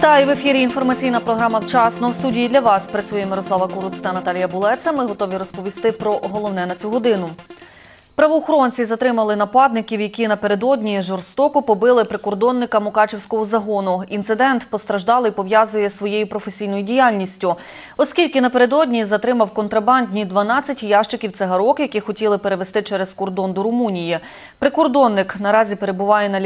Вітаю в ефірі. Інформаційна програма вчасно. В студії для вас працює Мирослава Куруц та Наталія Булеца. Ми готові розповісти про головне на цю годину. Правоохоронці затримали нападників, які напередодні жорстоко побили прикордонника Мукачевського загону. Інцидент постраждалий пов'язує своєю професійною діяльністю, оскільки напередодні затримав контрабандні 12 ящиків цигарок, які хотіли перевезти через кордон до Румунії. Прикордонник наразі перебуває на,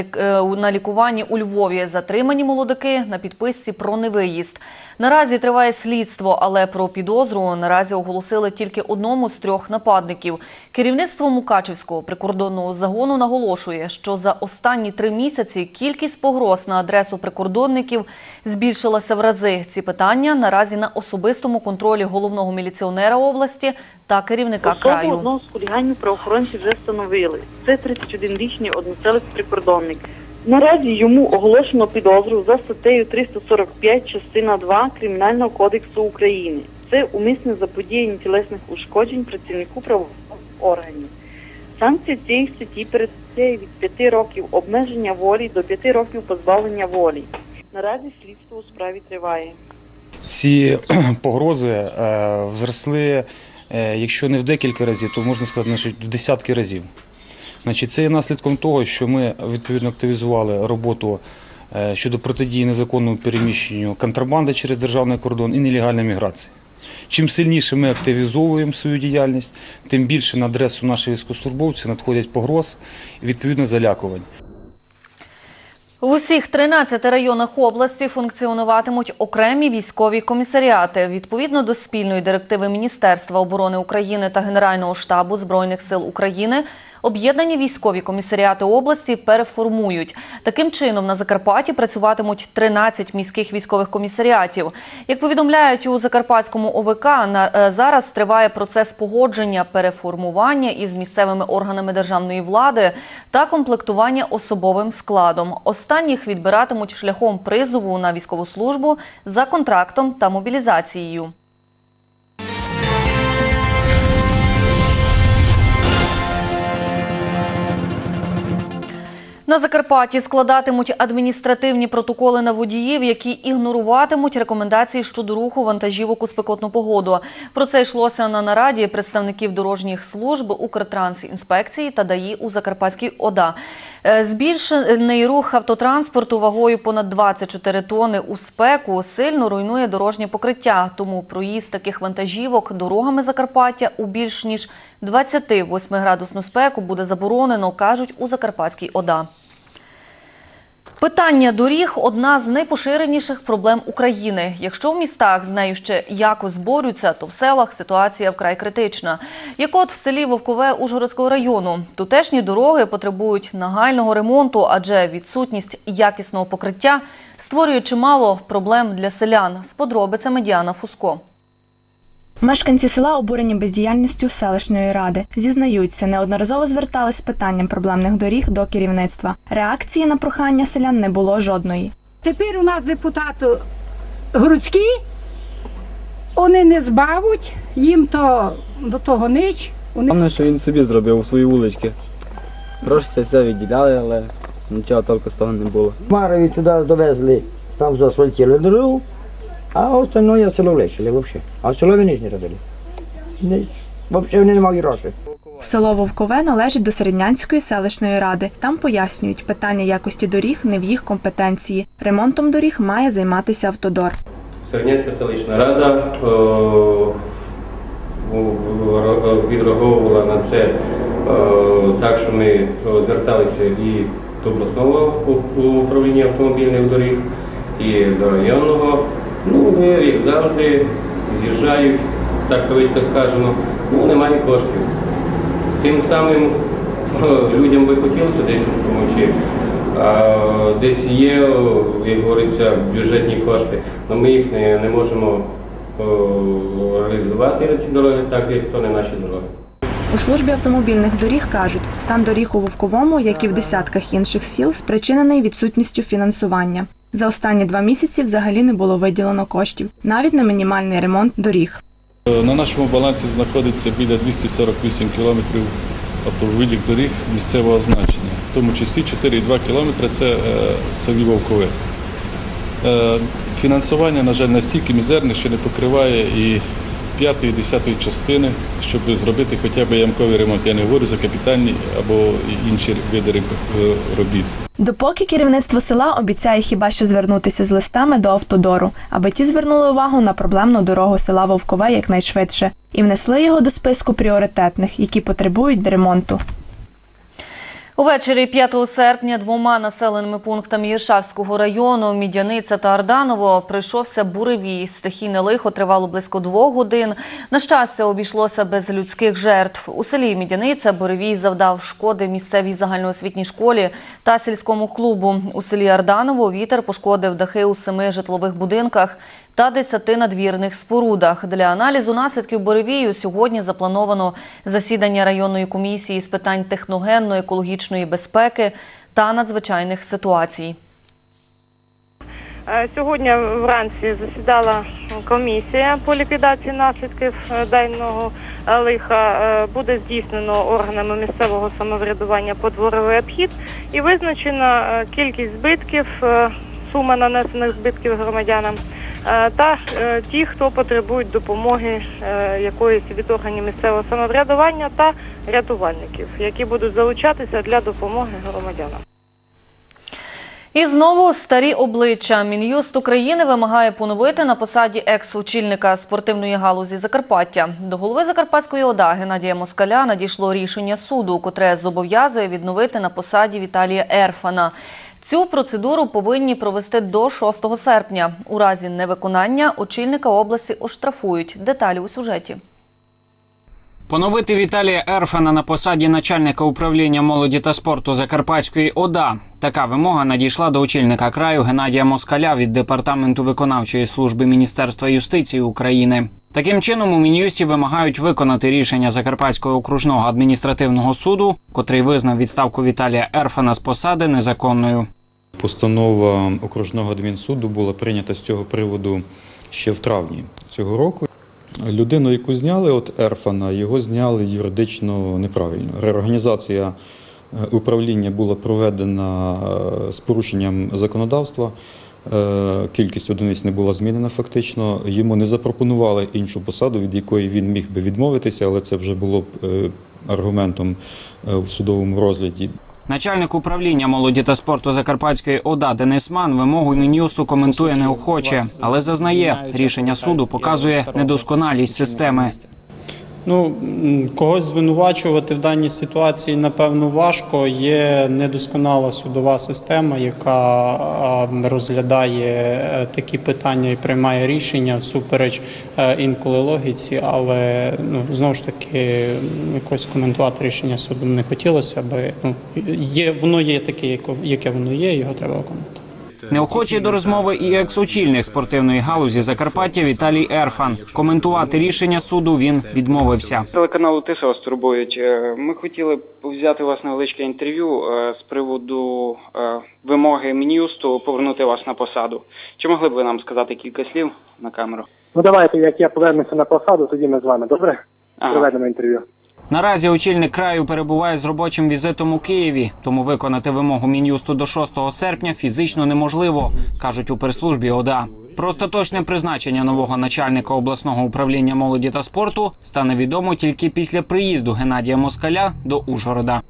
е, лікуванні у Львові. Затримані молодики на підписці про невиїзд. Наразі триває слідство, але про підозру наразі оголосили тільки одному з трьох нападників. Керівництво Мукачевського прикордонного загону наголошує, що за останні три місяці кількість погроз на адресу прикордонників збільшилася в рази. Ці питання наразі на особистому контролі головного міліціонера області та керівника Особу краю. одного з хуліганів правоохоронці вже встановили. Це 31-річний односелець прикордонник. Наразі йому оголошено підозру за статтею 345 частина 2 Кримінального кодексу України. Це умисне заподіяння тілесних ушкоджень працівнику правоохоронних органів. Санкція цієї статті передбачає від 5 років обмеження волі до 5 років позбавлення волі. Наразі слідство у справі триває. Ці погрози е, зросли, е, якщо не в декілька разів, то можна сказати, значить, в десятки разів. Значить, це є наслідком того, що ми відповідно активізували роботу е, щодо протидії незаконному переміщенню контрабанди через державний кордон і нелегальної міграції. Чим сильніше ми активізовуємо свою діяльність, тим більше на адресу наших військовослужбовців надходять погроз і відповідно залякувань. В усіх 13 районах області функціонуватимуть окремі військові комісаріати. Відповідно до спільної директиви Міністерства оборони України та Генерального штабу Збройних сил України, об'єднані військові комісаріати області переформують. Таким чином, на Закарпатті працюватимуть 13 міських військових комісаріатів. Як повідомляють у Закарпатському ОВК, на, е, зараз триває процес погодження переформування із місцевими органами державної влади та комплектування особовим складом. Останніх відбиратимуть шляхом призову на військову службу за контрактом та мобілізацією. На Закарпатті складатимуть адміністративні протоколи на водіїв, які ігноруватимуть рекомендації щодо руху вантажівок у спекотну погоду. Про це йшлося на нараді представників дорожніх служб Укртрансінспекції та ДАІ у Закарпатській ОДА. Е, Збільшений рух автотранспорту вагою понад 24 тонни у спеку сильно руйнує дорожнє покриття. Тому проїзд таких вантажівок дорогами Закарпаття у більш ніж 28-градусну спеку буде заборонено, кажуть у Закарпатській ОДА. Питання доріг одна з найпоширеніших проблем України. Якщо в містах з нею ще якось борються, то в селах ситуація вкрай критична. Як от в селі Вовкове Ужгородського району. Тутешні дороги потребують нагального ремонту, адже відсутність якісного покриття створює чимало проблем для селян. З подробицями Діана Фуско. Мешканці села обурені бездіяльністю селищної ради. Зізнаються, неодноразово звертались з питанням проблемних доріг до керівництва. Реакції на прохання селян не було жодної. Тепер у нас депутат городські, вони не збавуть, їм то до того нич. Вони Головне, що він собі зробив у свої вулички. Гроші це все відділяли, але нічого толку з того не було. Марові туди довезли, там заасфальтили дорогу, а остальное село влечили взагалі. А в село вони ж не робили. Не, взагалі вони не мали грошей. Село Вовкове належить до Середнянської селищної ради. Там пояснюють, питання якості доріг не в їх компетенції. Ремонтом доріг має займатися автодор. Сернянська селищна рада е, відреагувала на це е, так, що ми зверталися і до обласного управління автомобільних доріг, і до районного. Ну, вони, як завжди, з'їжджають, так кавичка скажемо, ну немає коштів. Тим самим людям би хотілося десь допомогти. Десь є, як говориться, бюджетні кошти, але ми їх не, не можемо реалізувати на ці дороги, так як то не наші дороги. У службі автомобільних доріг кажуть, стан доріг у Вовковому, як і в десятках інших сіл, спричинений відсутністю фінансування. За останні два місяці взагалі не було виділено коштів, навіть на мінімальний ремонт доріг. На нашому балансі знаходиться біля 248 кілометрів автомобільних доріг місцевого значення, в тому числі 4,2 кілометри це е, селі Вовкове. Е, Фінансування, на жаль, настільки мізерне, що не покриває і п'ятої, десятої частини, щоб зробити хоча б ямковий ремонт. Я не говорю за капітальні або інші види е, робіт. Допоки керівництво села обіцяє хіба що звернутися з листами до автодору, аби ті звернули увагу на проблемну дорогу села Вовкове якнайшвидше і внесли його до списку пріоритетних, які потребують ремонту. Увечері 5 серпня двома населеними пунктами Єршавського району Мідяниця та Арданово прийшовся буревій. Стихійне лихо тривало близько двох годин. На щастя, обійшлося без людських жертв. У селі Мідяниця буревій завдав шкоди місцевій загальноосвітній школі та сільському клубу. У селі Арданово вітер пошкодив дахи у семи житлових будинках та десяти надвірних спорудах. Для аналізу наслідків буревію сьогодні заплановано засідання районної комісії з питань техногенно-екологічної безпеки та надзвичайних ситуацій. Е, Сьогодні вранці засідала комісія по ліквідації наслідків е, даного е, лиха. Буде здійснено органами місцевого самоврядування подворовий обхід і визначена кількість збитків, сума нанесених збитків громадянам та е, ті, хто потребують допомоги е, якоїсь від органів місцевого самоврядування та рятувальників, які будуть залучатися для допомоги громадянам. І знову старі обличчя. Мін'юст України вимагає поновити на посаді екс-очільника спортивної галузі Закарпаття. До голови Закарпатської ОДА Геннадія Москаля надійшло рішення суду, котре зобов'язує відновити на посаді Віталія Ерфана. Цю процедуру повинні провести до 6 серпня. У разі невиконання очільника області оштрафують. Деталі у сюжеті. Поновити Віталія Ерфана на посаді начальника управління молоді та спорту Закарпатської ОДА. Така вимога надійшла до очільника краю Геннадія Москаля від департаменту виконавчої служби Міністерства юстиції України. Таким чином у мін'юсті вимагають виконати рішення Закарпатського окружного адміністративного суду, котрий визнав відставку Віталія Ерфана з посади незаконною. Постанова окружного адмінсуду була прийнята з цього приводу ще в травні цього року. Людину, яку зняли от Ерфана, його зняли юридично неправильно. Реорганізація е, управління була проведена е, з порушенням законодавства. Е, Кількість одиниць не була змінена фактично. Йому не запропонували іншу посаду, від якої він міг би відмовитися, але це вже було б аргументом в судовому розгляді. Начальник управління молоді та спорту Закарпатської ОДА Денис Ман вимогу Мін'юсту коментує неохоче, але зазнає рішення суду показує недосконалість системи. Ну, когось звинувачувати в даній ситуації, напевно, важко. Є недосконала судова система, яка розглядає е, такі питання і приймає рішення всупереч е, інколи логіці, але ну, знову ж таки якось коментувати рішення суду не хотілося, бо ну, є, воно є таке, яке воно є, його треба виконати. Неохочий до розмови і екс-очільник спортивної галузі Закарпаття Віталій Ерфан. Коментувати рішення суду він відмовився. Телеканалу Тиса вас турбують. Е, Ми хотіли взяти у вас невеличке інтерв'ю е, з приводу е, вимоги Мін'юсту повернути вас на посаду. Чи могли б ви нам сказати кілька слів на камеру? Ну давайте, як я повернуся на посаду, тоді ми з вами добре Ага. проведемо інтерв'ю. Наразі очільник краю перебуває з робочим візитом у Києві, тому виконати вимогу мін'юсту до 6 серпня фізично неможливо, кажуть у прес-службі ОДА. Про остаточне призначення нового начальника обласного управління молоді та спорту стане відомо тільки після приїзду Геннадія Москаля до Ужгорода.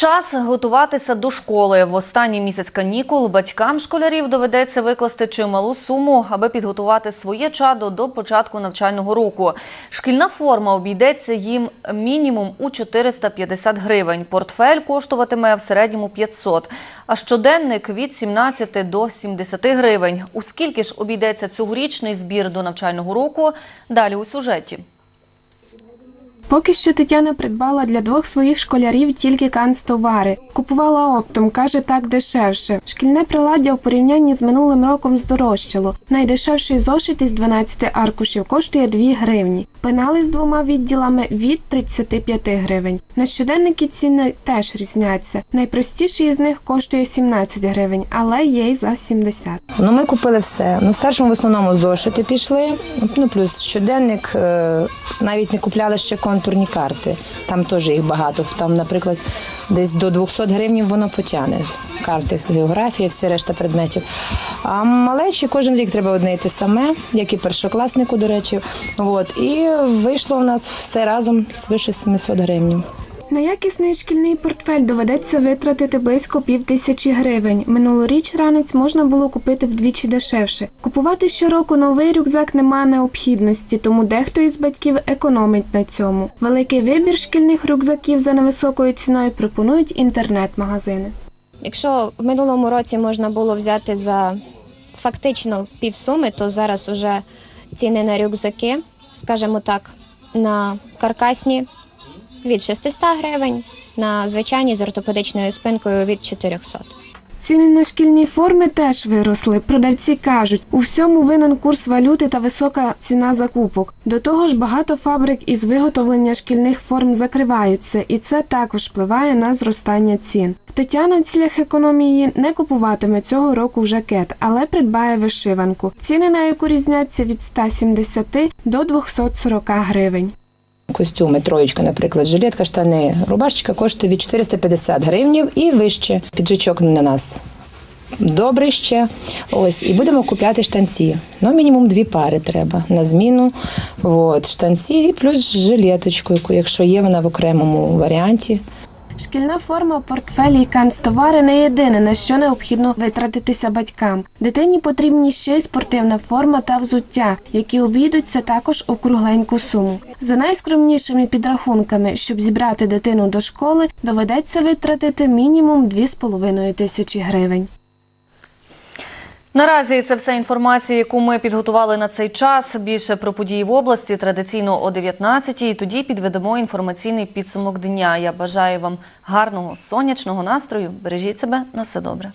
Час готуватися до школи. В останній місяць канікул батькам школярів доведеться викласти чималу суму, аби підготувати своє чадо до початку навчального року. Шкільна форма обійдеться їм мінімум у 450 гривень. Портфель коштуватиме в середньому 500, а щоденник від 17 до 70 гривень. У скільки ж обійдеться цьогорічний збір до навчального року? Далі у сюжеті. Поки що Тетяна придбала для двох своїх школярів тільки канцтовари. Купувала оптом, каже, так дешевше. Шкільне приладдя в порівнянні з минулим роком здорожчало. Найдешевший зошит із 12 аркушів коштує 2 гривні. Пенали з двома відділами від 35 гривень. На щоденники ціни теж різняться. Найпростіший із них коштує 17 гривень, але є й за 70. Ну, ми купили все. Ну, старшому в основному зошити пішли. Ну, плюс щоденник е, навіть не купляли ще контурні карти. Там теж їх багато. Там, наприклад, десь до 200 гривень воно потягне. Карти, географія, всі решта предметів. А малечі кожен рік треба одне те саме, як і першокласнику, до речі. От. І вийшло в нас все разом свише 700 гривень. На якісний шкільний портфель доведеться витратити близько пів тисячі гривень. Минулоріч ранець можна було купити вдвічі дешевше. Купувати щороку новий рюкзак нема необхідності, тому дехто із батьків економить на цьому. Великий вибір шкільних рюкзаків за невисокою ціною пропонують інтернет-магазини. Якщо в минулому році можна було взяти за фактично півсуми, то зараз уже ціни на рюкзаки, скажімо так, на каркасні від 600 гривень, на звичайні з ортопедичною спинкою від 400. Ціни на шкільні форми теж виросли. Продавці кажуть, у всьому винен курс валюти та висока ціна закупок. До того ж, багато фабрик із виготовлення шкільних форм закриваються, і це також впливає на зростання цін. Тетяна в цілях економії не купуватиме цього року жакет, але придбає вишиванку, ціни на яку різняться від 170 до 240 гривень. Костюми, троєчка, наприклад, жилетка, штани, рубашечка коштує від 450 гривнів і вище. Піджачок на нас добрий ще. Ось, і будемо купляти штанці. Ну, мінімум дві пари треба на зміну. От, штанці плюс жилеточку, якщо є вона в окремому варіанті. Шкільна форма, портфелі і канцтовари не єдине, на що необхідно витратитися батькам. Дитині потрібні ще й спортивна форма та взуття, які обійдуться також у кругленьку суму. За найскромнішими підрахунками, щоб зібрати дитину до школи, доведеться витратити мінімум 2,5 тисячі гривень. Наразі це вся інформація, яку ми підготували на цей час. Більше про події в області традиційно о 19-й. Тоді підведемо інформаційний підсумок дня. Я бажаю вам гарного сонячного настрою. Бережіть себе на все добре.